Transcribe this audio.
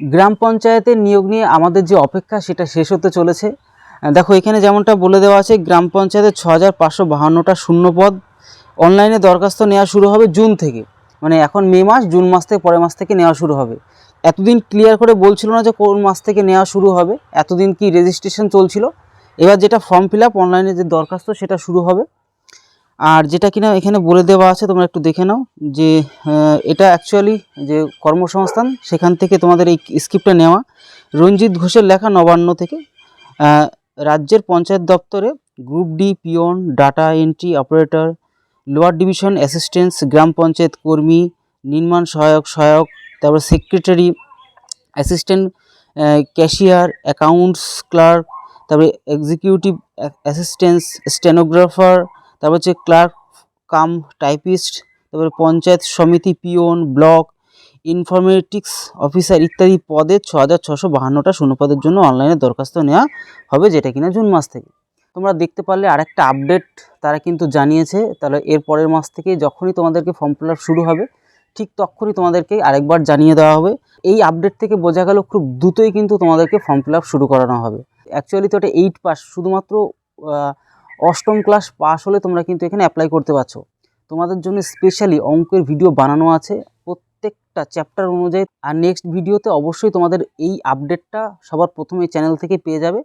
গ্রাম পঞ্চায়েতের নিয়োগ নিয়ে আমাদের যে অপেক্ষা, সেটা শেষ হতে চলেছে। দেখো, এখানে যেমনটা বলে দেওয়া আছে, গ্রাম পঞ্চায়েতের ছ হাজার পাঁচশো বাহান্নটা শূন্য পদ অনলাইনে দরখাস্ত নেওয়া শুরু হবে জুন থেকে। মানে এখন মে মাস, জুন মাস থেকে, পরের মাস থেকে নেওয়া শুরু হবে। এতদিন ক্লিয়ার করে বলছিল না যে কোন মাস থেকে নেওয়া শুরু হবে, এতদিন কি রেজিস্ট্রেশন চলছিল। এবার যেটা ফর্ম ফিল আপ অনলাইনে যে দরখাস্ত, সেটা শুরু হবে। আর যেটা কিনা এখানে বলে দেওয়া আছে, তোমরা একটু দেখে নাও যে এটা অ্যাকচুয়ালি যে কর্মসংস্থান, সেখান থেকে তোমাদের এই স্ক্রিপ্টটা নেওয়া। রঞ্জিত ঘোষের লেখা নবান্ন থেকে রাজ্যের পঞ্চায়েত দপ্তরে group D peon data entry operator lower division assistants গ্রাম পঞ্চায়েত কর্মী, নির্মাণ সহায়ক সহায়ক, তারপর secretary assistant cashier accounts clerk তারপরে এক্সিকিউটিভ অ্যাসিস্ট্যান্স স্টেনোগ্রাফার তারপর হচ্ছে ক্লার্ক, কাম টাইপিস্ট, তারপরে পঞ্চায়েত সমিতি পিওন, ব্লক, ইনফরমেটিক্স অফিসার ইত্যাদি পদে ছ হাজার ছশো বাহান্নটা শূন্যপদের জন্য অনলাইনে দরখাস্ত নেওয়া হবে যেটা কিনা জুন মাস থেকে। তোমরা দেখতে পারলে আরেকটা আপডেট তারা কিন্তু জানিয়েছে। তাহলে এর পরের মাস থেকে যখনই তোমাদেরকে ফর্ম ফিল শুরু হবে, ঠিক তখনই তোমাদেরকে আরেকবার জানিয়ে দেওয়া হবে। এই আপডেট থেকে বোঝা গেল খুব দ্রুতই কিন্তু তোমাদেরকে ফর্ম ফিল শুরু করানো হবে। অ্যাকচুয়ালি তো এটা এইট পাস, শুধুমাত্র অষ্টম ক্লাস পাস হলে তোমরা কিন্তু এখানে অ্যাপ্লাই করতে পারছ। তোমাদের জন্য স্পেশালি অঙ্কের ভিডিও বানানো আছে প্রত্যেকটা চ্যাপ্টার অনুযায়ী। আর নেক্সট ভিডিওতে অবশ্যই তোমাদের এই আপডেটটা সবার প্রথমে চ্যানেল থেকে পেয়ে যাবে।